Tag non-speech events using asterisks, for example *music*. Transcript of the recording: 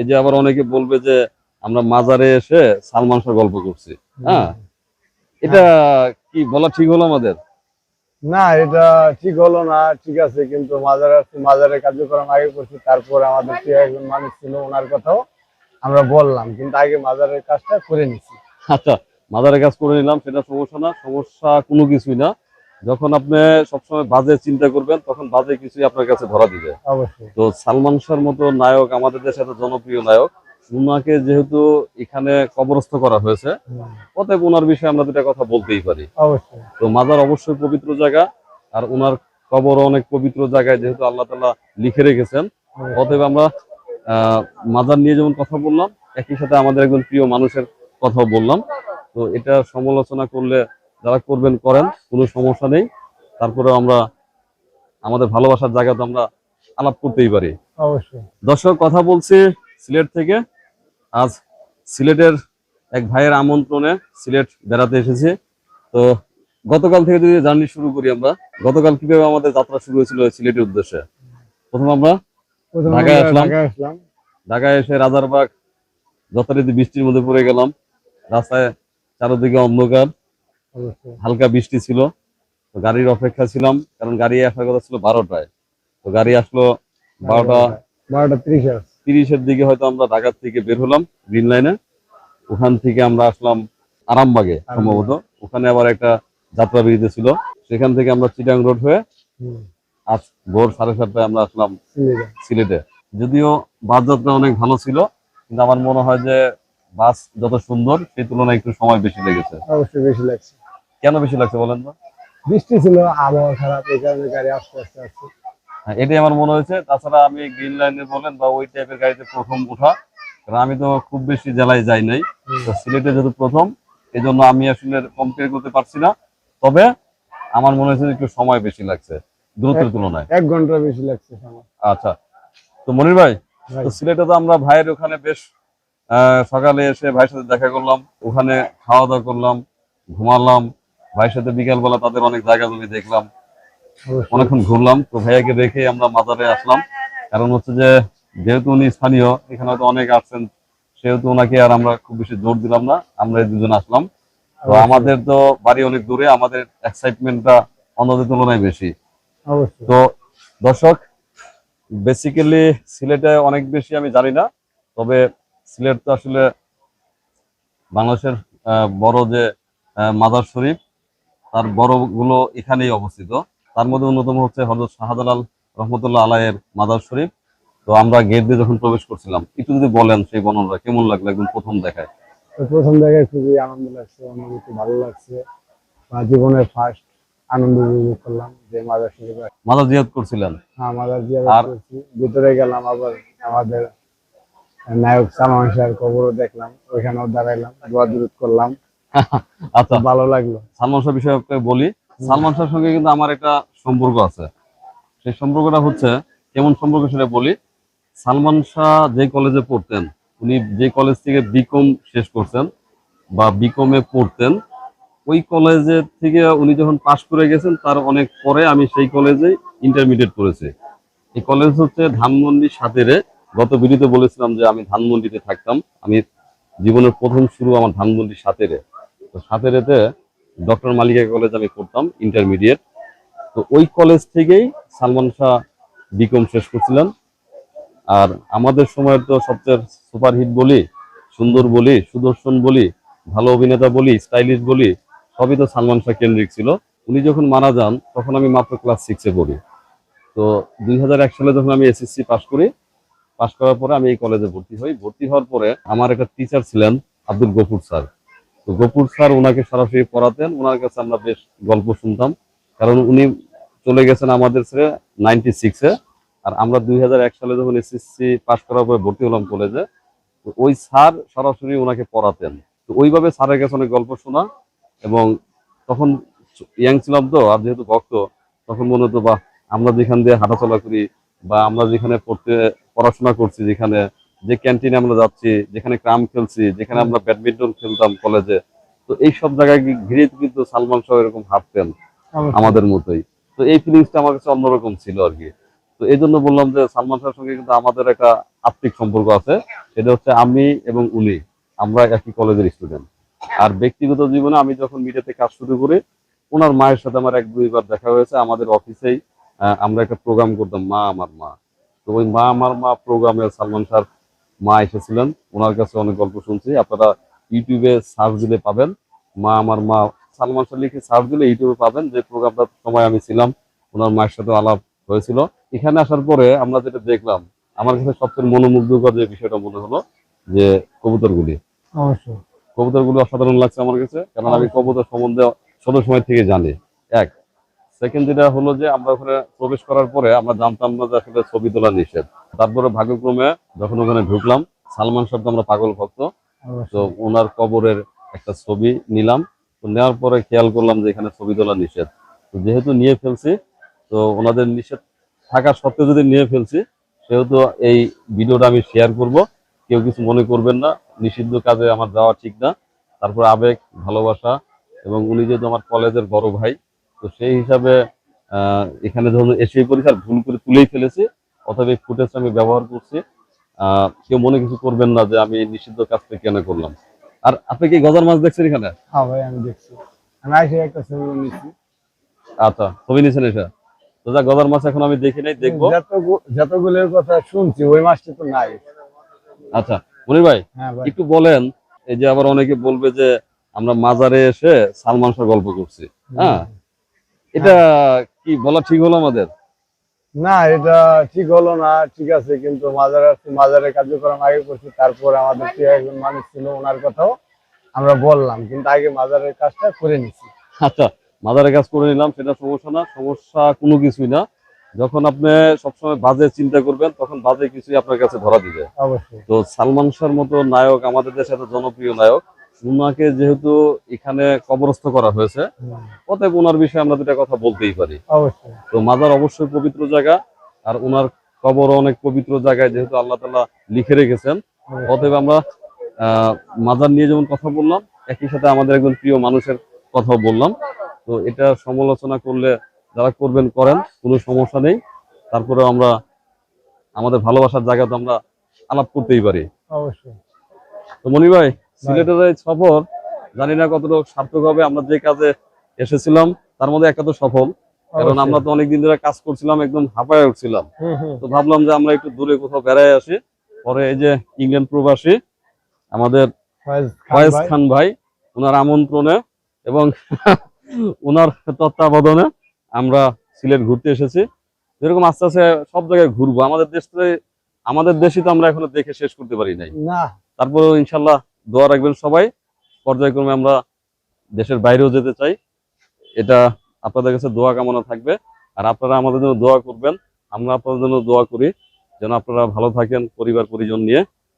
এই যে আবার অনেকে বলবে যে আমরা মাজারে এসে সালমান শাহ গল্প করছি। হ্যাঁ? এটা কি বলা ঠিক হলো আমাদের? না এটা ঠিক হলো না ঠিক আছে কিন্তু মাজারে আসছি মাজারে কার্যক্রম আগে করছি তারপর আমাদের একজন মানুষ ছিল ওনার কথাও আমরা বললাম কিন্তু আগে মাজারের কাজটা করে নিছি। আচ্ছা মাজারে কাজ করে নিলাম সেটা সমস্যা না সমস্যা কোনো কিছুই না। যখন আপনি সবসময় বাজে চিন্তা করবেন তখন বাজে কিছুই আপনার কাছে ধরা দিবে। অবশ্যই। তো সালমান শাহর মতো নায়ক আমাদের দেশে এত জনপ্রিয় নায়ক উনাকে যেহেতু এখানে কবরস্থ করা হয়েছে অতএব ওনার বিষয়ে আমরা দুটা কথা বলতেই পারি। অবশ্যই। তো মাজার অবশ্যই পবিত্র জায়গা আর ওনার কবর অনেক পবিত্র জায়গায় যেহেতু আল্লাহ তালা লিখে রেখেছেন। অতএব আমরা আহ, মাজার নিয়ে যেমন কথা বললাম একই সাথে আমাদের একজন প্রিয় মানুষের কথাও বললাম। তো এটা সমালোচনা করলে যারা করবেন করেন কোনো সমস্যা নেই। তারপরেও আমরা আমাদের ভালোবাসার জায়গা তো আমরা আলাপ করতেই পারি। অবশ্যই। দর্শক কথা বলছি সিলেট থেকে। আজ সিলেটের এক ভাইয়ের আমন্ত্রণে সিলেট বেড়াতে এসেছি। তো গতকাল থেকে যদি জার্নি শুরু করি আমরা গতকাল কীভাবে আমাদের যাত্রা শুরু হয়েছিল সিলেটের উদ্দেশ্যে? প্রথম আমরা ঢাকায় আসলাম। ঢাকায় এসে রাজারবাগ যথারীতি বৃষ্টির মধ্যে পড়ে গেলাম। রাস্তায় চারদিকে অন্ধকার। হালকা বৃষ্টি ছিল তো গাড়ির অপেক্ষা ছিলাম কারণ গাড়ি আসার কথা ছিল বারোটায়। তো গাড়ি আসলো বারোটা বারোটা ত্রিশ তিরিশের দিকে হয়তো আমরা ঢাকার থেকে বের হলাম গ্রিন লাইনে ওখান থেকে আমরা আসলাম আরামবাগে সম্ভবত। ওখানে আবার একটা যাত্রা বিরতি ছিল। সেখান থেকে আমরা চিটাং রোড হয়ে আজ ভোর সাড়ে সাতটায় আমরা আসলাম সিলেটে। যদিও বাস যাত্রা অনেক ভালো ছিল কিন্তু আমার মনে হয় যে বাস যত সুন্দর সেই তুলনায় একটু সময় বেশি লেগেছে। অবশ্যই বেশি লাগছে। কেন বেশি লাগছে বলেন তো? বৃষ্টি ছিল আবহাওয়া খারাপ এই কারণে গাড়ি আস্তে আস্তে আসছে। হ্যাঁ, এটাই আমার মনে হয়েছে। তাছাড়া আমি গ্রিন লাইনে বলেন বা ওই টাইপের গাড়িতে প্রথম ওঠা কারণ আমি তো খুব বেশি জেলায় যাই নাই। তো সিলেটে যেহেতু প্রথম এই জন্য আমি আসলে কম্পেয়ার করতে পারছি না। তবে আমার মনে হয়েছে একটু সময় বেশি লাগছে দূরত্বের তুলনায়। এক ঘণ্টা বেশি লাগছে আচ্ছা তো মনির ভাই সিলেটে তো আমরা ভাইয়ের ওখানে বেশ সকালে এসে ভাইয়ের সাথে দেখা করলাম ওখানে খাওয়া দাওয়া করলাম ঘুমালাম ভাইয়ের সাথে বিকালবেলা তাদের অনেক জায়গা জমি দেখলাম। অনেকক্ষণ ঘুরলাম। তো ভাইয়াকে রেখে আমরা মাজারে আসলাম। কারণ হচ্ছে যে যেহেতু উনি স্থানীয় এখানে হয়তো অনেক আসছেন সেহেতু ওনাকে আর আমরা খুব বেশি জোর দিলাম না। আমরা এই দুজন আসলাম। তো আমাদের তো বাড়ি অনেক দূরে আমাদের এক্সাইটমেন্টটা অন্যদের তুলনায় বেশি। তো দর্শক বেসিক্যালি সিলেটে অনেক বেশি আমি জানি না তবে সিলেট তো আসলে বাংলাদেশের বড় যে মাজার শরীফ তার বড়গুলো এখানেই অবস্থিত। তার মধ্যে অন্যতম হচ্ছে হজরত শাহজালাল রহমতুল্লাহ আলাইয়ের মাদার শরীফ। তো আমরা গেট দিয়ে যখন প্রবেশ করছিলাম একটু যদি বলেন সেই বর্ণনা কেমন লাগল একদম প্রথম দেখায়? প্রথম দেখায় খুবই আনন্দ লাগছে অনুভূতি ভালো লাগছে। বা জীবনের ফার্স্ট আনন্দ উপভোগ করলাম যে মাদার শরীফ মাদার জিয়াদ করছিলেন? হ্যাঁ মাদার আর- করছি। ভিতরে গেলাম আবার আমাদের নায়ক সালমান শাহের খবরও দেখলাম ওইখানেও দাঁড়াইলাম দোয়া দুরুদ করলাম। আচ্ছা ভালো লাগল। সালমান শাহ বিষয়ে বলি। সালমান শাহের সঙ্গে কিন্তু আমার একটা সম্পর্ক আছে। সেই সম্পর্কটা হচ্ছে কেমন সম্পর্ক সেটা বলি। সালমান শাহ যে কলেজে পড়তেন উনি যে কলেজ থেকে বিকম শেষ করছেন বা বিকমে পড়তেন ওই কলেজে থেকে উনি যখন পাশ করে গেছেন তার অনেক পরে আমি সেই কলেজে ইন্টারমিডিয়েট করেছি এই কলেজ হচ্ছে ধানমন্ডি সাতেরে। গত ভিডিওতে বলেছিলাম যে আমি ধানমন্ডিতে থাকতাম। আমি জীবনের প্রথম শুরু আমার ধানমন্ডি সাতেরে। তো সাতেরেতে ডক্টর মালিকা কলেজ আমি পড়তাম ইন্টারমিডিয়েট তো ওই কলেজ থেকেই সালমান শাহ বিকম শেষ করছিলেন। আর আমাদের সময়ের তো সবচেয়ে সুপারহিট বলি, সুন্দর বলি, সুদর্শন বলি, ভালো অভিনেতা বলি স্টাইলিশ বলি, সবই তো সালমান শাহ কেন্দ্রিক ছিল। উনি যখন মারা যান, তখন আমি মাত্র ক্লাস সিক্সে পড়ি। তো দুই হাজার এক সালে যখন আমি এসএসসি পাশ করি পাশ করার পরে আমি এই কলেজে ভর্তি হই। ভর্তি হওয়ার পরে আমার একটা টিচার ছিলেন আব্দুল গফুর স্যার। তো গফুর স্যার ওনাকে সরাসরি পড়াতেন, ওনার কাছে আমরা বেশ গল্প শুনতাম। কারণ উনি চলে গেছেন আমাদের ছেড়ে নাইনটি সিক্সে আর আমরা দুই হাজার এক সালে যখন এসএসসি পাশ করার পরে ভর্তি হলাম কলেজে, তো ওই স্যার সরাসরি ওনাকে পড়াতেন। তো ওইভাবে স্যারের কাছে অনেক গল্প শোনা, এবং তখন ইয়াং ছিলাম তো, আর যেহেতু ভক্ত, তখন মনে হতো বা আমরা যেখান দিয়ে হাঁটাচলা করি, বা আমরা যেখানে পড়তে, পড়াশোনা করছি যেখানে যে ক্যান্টিনে আমরা যাচ্ছি যেখানে ক্রাম খেলছি যেখানে আমরা ব্যাডমিন্টন খেলতাম কলেজে তো এই সব জায়গায় ঘিরে কিন্তু সালমান শাহ এরকম হাঁটতেন আমাদের মতোই। তো এই ফিলিংসটা আমার কাছে অন্যরকম ছিল আর কি। তো এই জন্য বললাম যে সালমান শাহের সঙ্গে কিন্তু আমাদের একটা আত্মিক সম্পর্ক আছে সেটা হচ্ছে আমি এবং উনি আমরা একই কলেজের স্টুডেন্ট আর ব্যক্তিগত জীবনে আমি যখন মিডিয়াতে কাজ শুরু করি ওনার মায়ের সাথে আমার এক দুইবার দেখা হয়েছে আমাদের অফিসেই আমরা একটা প্রোগ্রাম করতাম মা আমার মা। তো ওই মা আমার মা প্রোগ্রামে সালমান শাহ মা এসেছিলেন ওনার কাছে অনেক গল্প শুনছি। আপনারা ইউটিউবে সার্চ দিলে পাবেন। মা আমার মা সালমান শাহ লিখে সার্চ দিলে ইউটিউবে পাবেন যে প্রোগ্রামটার সময় আমি ছিলাম। ওনার মায়ের সাথে আলাপ হয়েছিল। এখানে আসার পরে আমরা যেটা দেখলাম আমার কাছে সবচেয়ে মনোমুগ্ধকর যে বিষয়টা মনে হলো যে কবুতরগুলি। অবশ্যই। কবুতরগুলো অসাধারণ লাগছে আমার কাছে কারণ আমি কবুতর সম্বন্ধে ছোট সময় থেকে জানি। এক সেকেন্ড যেটা হলো যে আমরা ওখানে প্রবেশ করার পরে আমরা জানতাম না যে আসলে ছবি তোলা নিষেধ। তারপরে ভাগ্যক্রমে যখন ওখানে ঢুকলাম সালমান শাহ আমরা পাগল ভক্ত। তো ওনার কবরের একটা ছবি নিলাম। তো নেওয়ার পরে খেয়াল করলাম যে এখানে ছবি তোলা নিষেধ। তো যেহেতু নিয়ে ফেলছি তো ওনাদের নিষেধ থাকা সত্ত্বেও যদি নিয়ে ফেলছি সেহেতু এই ভিডিওটা আমি শেয়ার করব। কেউ কিছু মনে করবেন না নিষিদ্ধ কাজে আমার যাওয়া ঠিক না। তারপর আবেগ ভালোবাসা এবং উনি যেহেতু আমার কলেজের বড় ভাই তো সেই হিসাবে আহ, এখানে ধরুন এসেই পড়েছি আর ভুল করে তুলেই ফেলেছি অথবা এই ফুটেজটা আমি ব্যবহার করছি। কেউ মনে কিছু করবেন না যে আমি নিষিদ্ধ কাজটা কেন করলাম। আর আপনি কি গজার মাছ দেখছেন এখানে? হ্যাঁ ভাই আমি দেখছি। আমি এসে একটা ছবি নিচ্ছি আচ্ছা ছবি নিয়েছেন এটা তো যা গজার মাছ এখন আমি দেখি নাই দেখব। যতগু- যতগুলোর কথা শুনছি ওই মাছটা তো নাই। আচ্ছা মনির ভাই হ্যাঁ ভাই। একটু বলেন এই যে আবার অনেকে বলবে যে আমরা মাজারে এসে সালমান শাহ গল্প করছি। হ্যাঁ? এটা কি বলা ঠিক হলো আমাদের? না এটা ঠিক হলো না ঠিক আছে কিন্তু মাজার মাজারে কার্যক্রম আগে করছি তারপর আমাদের একজন মানুষ ছিল ওনার কথাও আমরা বললাম কিন্তু আগে মাজারের কাজটা করে নিছি। আচ্ছা মাজারের কাজ করে নিলাম সেটা সমস্যা না সমস্যা কোনো কিছুই না। যখন আপনি সবসময় বাজে চিন্তা করবেন তখন বাজে কিছুই আপনার কাছে ধরা দিবে। অবশ্যই। তো সালমান শাহর মতো নায়ক আমাদের দেশে এত জনপ্রিয় নায়ক উনাকে যেহেতু এখানে কবরস্থ করা হয়েছে অতএব ওনার বিষয়ে আমরা দুটা কথা বলতেই পারি। তো মাজার অবশ্যই পবিত্র জায়গা আর ওনার কবর অনেক পবিত্র জায়গায় যেহেতু আল্লাহ তালা লিখে রেখেছেন। অতএব আমরা মাজার নিয়ে যেমন কথা বললাম একই সাথে আমাদের একজন প্রিয় মানুষের কথা বললাম। তো এটা সমালোচনা করলে যারা করবেন করেন কোনো সমস্যা নেই। তারপরে আমরা আমাদের ভালোবাসার জায়গা তো আমরা আলাপ করতেই পারি। অবশ্যই। তো মনি ভাই সিলেটের এই সফর জানি না কতটুকু সার্থক হবে আমরা যে কাজে এসেছিলাম তার মধ্যে একটা তো সফল। কারণ আমরা তো অনেকদিন ধরে কাজ করছিলাম একদম হাঁপায় উঠছিলাম। তো ভাবলাম যে আমরা একটু দূরে কোথাও বেড়ায় আসি। পরে এই যে ইংল্যান্ড প্রবাসী আমাদের ফয়েজ খান ভাই। ওনার আমন্ত্রণে এবং *laughs* ওনার তত্ত্বাবধানে আমরা সিলেট ঘুরতে এসেছি। যেরকম আস্তে আস্তে সব জায়গায় ঘুরবো আমাদের দেশ আমাদের দেশই তো আমরা এখনও দেখে শেষ করতে পারি নাই। না। তারপরেও ইনশাল্লাহ দোয়া রাখবেন সবাই। পর্যায়ক্রমে আমরা দেশের বাইরেও যেতে চাই। এটা আপনাদের কাছে দোয়া কামনা থাকবে। আর আপনারা আমাদের জন্য দোয়া করবেন। আমরা আপনাদের জন্য দোয়া করি। যেন আপনারা ভালো থাকেন পরিবার পরিজন নিয়ে।